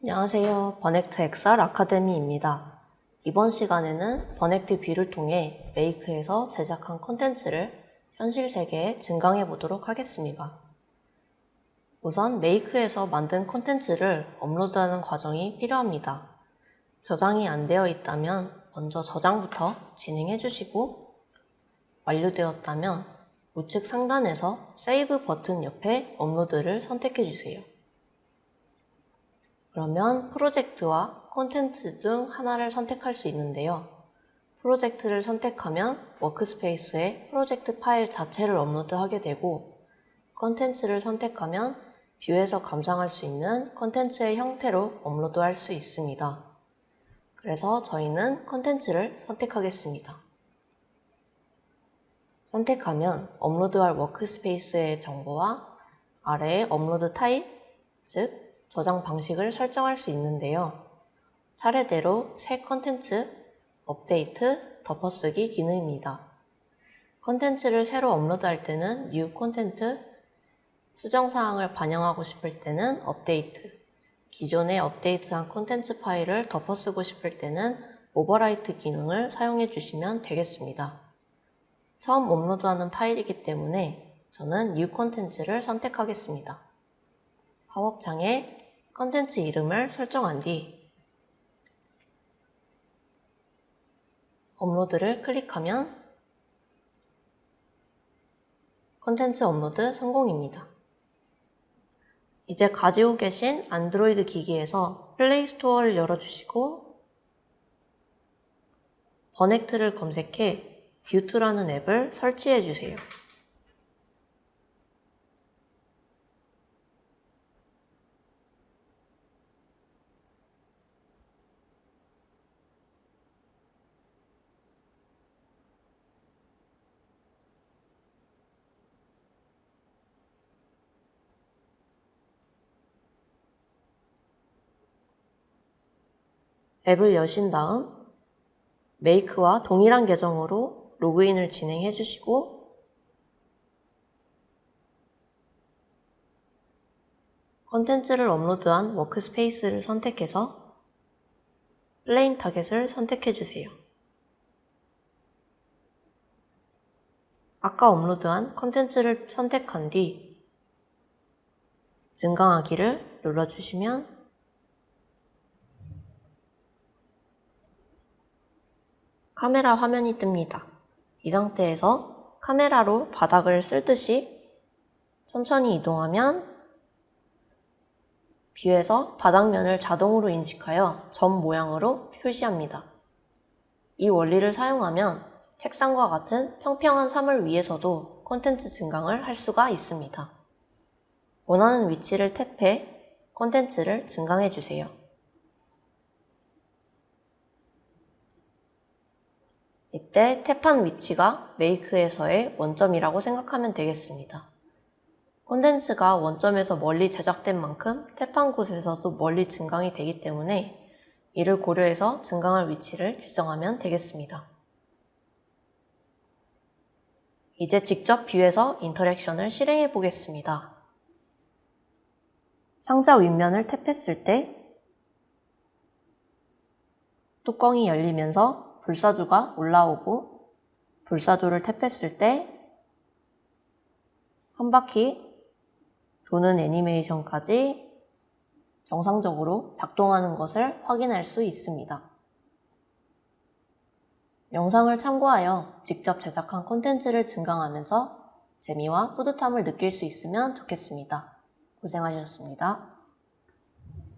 안녕하세요. 버넥트 XR 아카데미입니다. 이번 시간에는 버넥트 뷰를 통해 메이크에서 제작한 콘텐츠를 현실 세계에 증강해 보도록 하겠습니다. 우선 메이크에서 만든 콘텐츠를 업로드하는 과정이 필요합니다. 저장이 안 되어 있다면 먼저 저장부터 진행해 주시고 완료되었다면 우측 상단에서 세이브 버튼 옆에 업로드를 선택해 주세요. 그러면 프로젝트와 콘텐츠 중 하나를 선택할 수 있는데요. 프로젝트를 선택하면 워크스페이스에 프로젝트 파일 자체를 업로드하게 되고 콘텐츠를 선택하면 뷰에서 감상할 수 있는 콘텐츠의 형태로 업로드할 수 있습니다. 그래서 저희는 콘텐츠를 선택하겠습니다. 선택하면 업로드할 워크스페이스의 정보와 아래의 업로드 타입, 즉 저장 방식을 설정할 수 있는데요. 차례대로 새 컨텐츠, 업데이트, 덮어쓰기 기능입니다. 컨텐츠를 새로 업로드할 때는 New 콘텐트, 수정사항을 반영하고 싶을 때는 업데이트, 기존에 업데이트한 콘텐츠 파일을 덮어쓰고 싶을 때는 오버라이트 기능을 사용해 주시면 되겠습니다. 처음 업로드하는 파일이기 때문에 저는 New 콘텐츠를 선택하겠습니다. 팝업창에 컨텐츠 이름을 설정한 뒤 업로드를 클릭하면 컨텐츠 업로드 성공입니다. 이제 가지고 계신 안드로이드 기기에서 플레이 스토어를 열어주시고 버넥트를 검색해 뷰트라는 앱을 설치해 주세요. 앱을 여신 다음 메이크와 동일한 계정으로 로그인을 진행해 주시고 컨텐츠를 업로드한 워크스페이스를 선택해서 플레임 타겟을 선택해 주세요. 아까 업로드한 컨텐츠를 선택한 뒤 증강하기를 눌러주시면 카메라 화면이 뜹니다. 이 상태에서 카메라로 바닥을 쓸듯이 천천히 이동하면 뷰에서 바닥면을 자동으로 인식하여 점 모양으로 표시합니다. 이 원리를 사용하면 책상과 같은 평평한 사물 위에서도 콘텐츠 증강을 할 수가 있습니다. 원하는 위치를 탭해 콘텐츠를 증강해 주세요. 이때 탭한 위치가 메이크에서의 원점이라고 생각하면 되겠습니다. 콘텐츠가 원점에서 멀리 제작된 만큼 탭한 곳에서도 멀리 증강이 되기 때문에 이를 고려해서 증강할 위치를 지정하면 되겠습니다. 이제 직접 뷰에서 인터랙션을 실행해 보겠습니다. 상자 윗면을 탭했을 때 뚜껑이 열리면서 불사조가 올라오고 불사조를 탭했을 때 한 바퀴 도는 애니메이션까지 정상적으로 작동하는 것을 확인할 수 있습니다. 영상을 참고하여 직접 제작한 콘텐츠를 증강하면서 재미와 뿌듯함을 느낄 수 있으면 좋겠습니다. 고생하셨습니다.